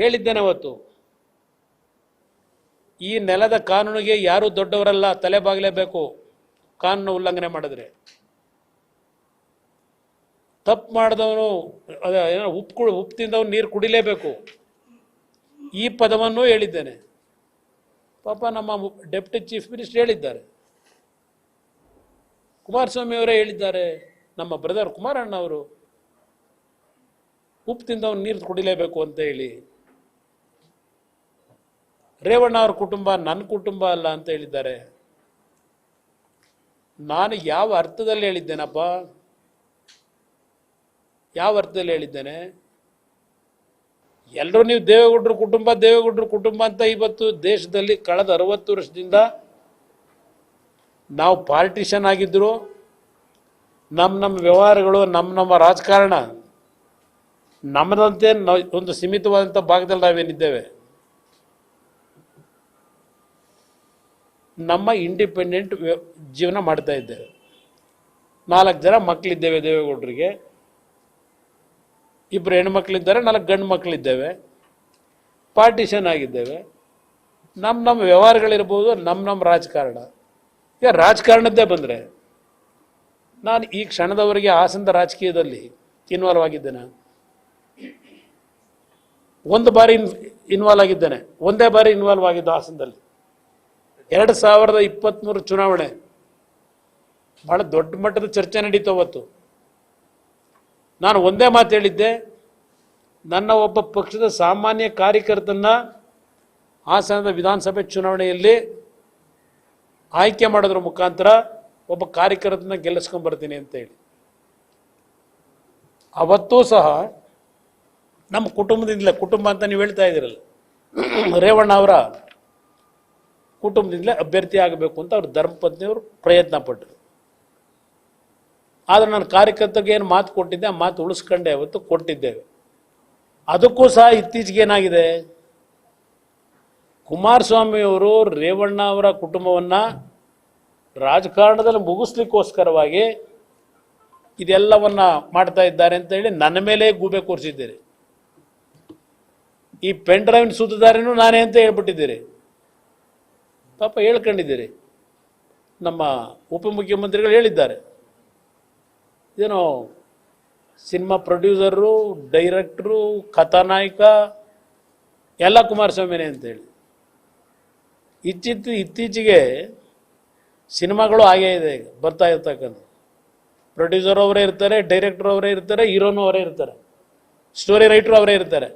ಹೇಳಿದ್ದೇನೆ ಅವತ್ತು ಈ ನೆಲದ ಕಾನೂನಿಗೆ ಯಾರೂ ದೊಡ್ಡವರಲ್ಲ, ತಲೆ ಬಾಗಲೇಬೇಕು? ಕಾನೂನು ಉಲ್ಲಂಘನೆ ಮಾಡಿದ್ರೆ. ತಪ್ಪು ಮಾಡಿದವನು ಏನೋ ಉಪ್ಪು ಉಪ್ಪು ತಿಂದವನು ನೀರು ಕುಡಿಲೇಬೇಕು. ಈ ಪದವನ್ನು ಹೇಳಿದ್ದೇನೆ. ಪಾಪ ನಮ್ಮ ಡೆಪ್ಟಿ ಚೀಫ್ ಮಿನಿಸ್ಟರ್ ಹೇಳಿದ್ದಾರೆ. ಕುಮಾರಸ್ವಾಮಿ ಅವರೇ ಹೇಳಿದ್ದಾರೆ, ನಮ್ಮ ಬ್ರದರ್ ಕುಮಾರಣ್ಣ ಅವರು ಉಪ್ಪು ತಿಂದವನು ನೀರು ಕುಡಿಲೇಬೇಕು ಅಂತ ಹೇಳಿ. ರೇವಣ್ಣ ಅವ್ರ ಕುಟುಂಬ ನನ್ನ ಕುಟುಂಬ ಅಲ್ಲ ಅಂತ ಹೇಳಿದ್ದಾರೆ. ನಾನು ಯಾವ ಅರ್ಥದಲ್ಲಿ ಹೇಳಿದ್ದೇನಪ್ಪ? ಯಾವ ಅರ್ಥದಲ್ಲಿ ಹೇಳಿದ್ದೇನೆ? ಎಲ್ಲರೂ ನೀವು ದೇವೇಗೌಡರು ಕುಟುಂಬ ದೇವೇಗೌಡರು ಕುಟುಂಬ ಅಂತ ಇವತ್ತು ದೇಶದಲ್ಲಿ ಕಳೆದ ಅರವತ್ತು ವರ್ಷದಿಂದ ನಾವು ಪಾರ್ಟಿಷನ್ ಆಗಿದ್ದರು ನಮ್ಮ ನಮ್ಮ ವ್ಯವಹಾರಗಳು ನಮ್ಮ ನಮ್ಮ ರಾಜಕಾರಣ ನಮ್ಮದಂತೆ ನಾವು ಒಂದು ಸೀಮಿತವಾದಂಥ ಭಾಗದಲ್ಲಿ ನಾವೇನಿದ್ದೇವೆ. ನಮ್ಮ ಇಂಡಿಪೆಂಡೆಂಟ್ ಜೀವನ ಮಾಡ್ತಾ ಇದ್ದೇವೆ. ನಾಲ್ಕು ಜನ ಮಕ್ಕಳಿದ್ದೇವೆ ದೇವೇಗೌಡರಿಗೆ. ಇಬ್ಬರು ಹೆಣ್ಮಕ್ಳಿದ್ದಾರೆ, ನಾಲ್ಕು ಗಂಡು ಮಕ್ಕಳಿದ್ದೇವೆ ಪಾರ್ಟಿಷನ್ ಆಗಿದ್ದೇವೆ. ನಮ್ಮ ನಮ್ಮ ವ್ಯವಹಾರಗಳಿರ್ಬೋದು ನಮ್ಮ ನಮ್ಮ ರಾಜಕಾರಣ. ಈಗ ರಾಜಕಾರಣದ್ದೇ ಬಂದರೆ, ನಾನು ಈ ಕ್ಷಣದವರೆಗೆ ಹಾಸನದ ರಾಜಕೀಯದಲ್ಲಿ ಇನ್ವಾಲ್ವ್ ಆಗಿದ್ದೇನೆ. ಒಂದು ಬಾರಿ ಇನ್ ಇನ್ವಾಲ್ವ್ ಆಗಿದ್ದೇನೆ. ಒಂದೇ ಬಾರಿ ಇನ್ವಾಲ್ವ್ ಆಗಿದ್ದು ಹಾಸನದಲ್ಲಿ ಎರಡು ಸಾವಿರದ ಇಪ್ಪತ್ತ್ಮೂರು ಚುನಾವಣೆ. ಭಾಳ ದೊಡ್ಡ ಮಟ್ಟದ ಚರ್ಚೆ ನಡೀತು ಅವತ್ತು. ನಾನು ಒಂದೇ ಮಾತು ಹೇಳಿದ್ದೆ, ನನ್ನ ಒಬ್ಬ ಪಕ್ಷದ ಸಾಮಾನ್ಯ ಕಾರ್ಯಕರ್ತನ ಹಾಸನದ ವಿಧಾನಸಭೆ ಚುನಾವಣೆಯಲ್ಲಿ ಆಯ್ಕೆ ಮಾಡೋದ್ರ ಮುಖಾಂತರ ಒಬ್ಬ ಕಾರ್ಯಕರ್ತನ ಗೆಲ್ಲಿಸ್ಕೊಂಬರ್ತೀನಿ ಅಂತ ಹೇಳಿ. ಅವತ್ತೂ ಸಹ ನಮ್ಮ ಕುಟುಂಬದಿಂದಲೇ, ಕುಟುಂಬ ಅಂತ ನೀವು ಹೇಳ್ತಾ ಇದ್ದೀರಲ್ಲ, ರೇವಣ್ಣ ಅವರ ಕುಟುಂಬದಿಂದಲೇ ಅಭ್ಯರ್ಥಿ ಆಗಬೇಕು ಅಂತ ಅವ್ರ ಧರ್ಮಪತ್ನಿಯವರು ಪ್ರಯತ್ನ ಪಟ್ಟರು. ಆದರೆ ನಾನು ಕಾರ್ಯಕರ್ತರಿಗೆ ಏನು ಮಾತು ಕೊಟ್ಟಿದ್ದೆ, ಆ ಮಾತು ಉಳಿಸ್ಕೊಂಡೆ ಅವತ್ತು ಕೊಟ್ಟಿದ್ದೇವೆ. ಅದಕ್ಕೂ ಸಹ ಇತ್ತೀಚೆಗೆ ಏನಾಗಿದೆ? ಕುಮಾರಸ್ವಾಮಿಯವರು ರೇವಣ್ಣ ಅವರ ಕುಟುಂಬವನ್ನು ರಾಜಕಾರಣದಲ್ಲಿ ಮುಗಿಸ್ಲಿಕ್ಕೋಸ್ಕರವಾಗಿ ಇದೆಲ್ಲವನ್ನು ಮಾಡ್ತಾ ಇದ್ದಾರೆ ಅಂತ ಹೇಳಿ ನನ್ನ ಮೇಲೆ ಗೂಬೆ ಕೂರಿಸಿದ್ದೀರಿ. ಈ ಪೆನ್ ಡ್ರೈವ್ ಸುತ್ತದಾರಿನೂ ನಾನೇ ಅಂತ ಹೇಳ್ಬಿಟ್ಟಿದ್ದೀರಿ. ಪಾಪ ಹೇಳ್ಕೊಂಡಿದ್ದೀರಿ. ನಮ್ಮ ಉಪಮುಖ್ಯಮಂತ್ರಿಗಳು ಹೇಳಿದ್ದಾರೆ. ಏನೋ ಸಿನಿಮಾ ಪ್ರೊಡ್ಯೂಸರು, ಡೈರೆಕ್ಟ್ರು ಕಥಾನಾಯಕ ಎಲ್ಲ ಕುಮಾರಸ್ವಾಮಿನೇ ಅಂತೇಳಿ ಇಚ್ಚಿತ್ತು ಇತ್ತೀಚೆಗೆ ಸಿನಿಮಾಗಳು ಹಾಗೇ ಇದೆ ಬರ್ತಾ ಇರ್ತಕ್ಕಂಥ ಪ್ರೊಡ್ಯೂಸರ್ ಅವರೇ ಇರ್ತಾರೆ, ಡೈರೆಕ್ಟರ್ ಅವರೇ ಇರ್ತಾರೆ, ಹೀರೋನು ಅವರೇ ಇರ್ತಾರೆ, ಸ್ಟೋರಿ ರೈಟ್ರು ಅವರೇ ಇರ್ತಾರೆ.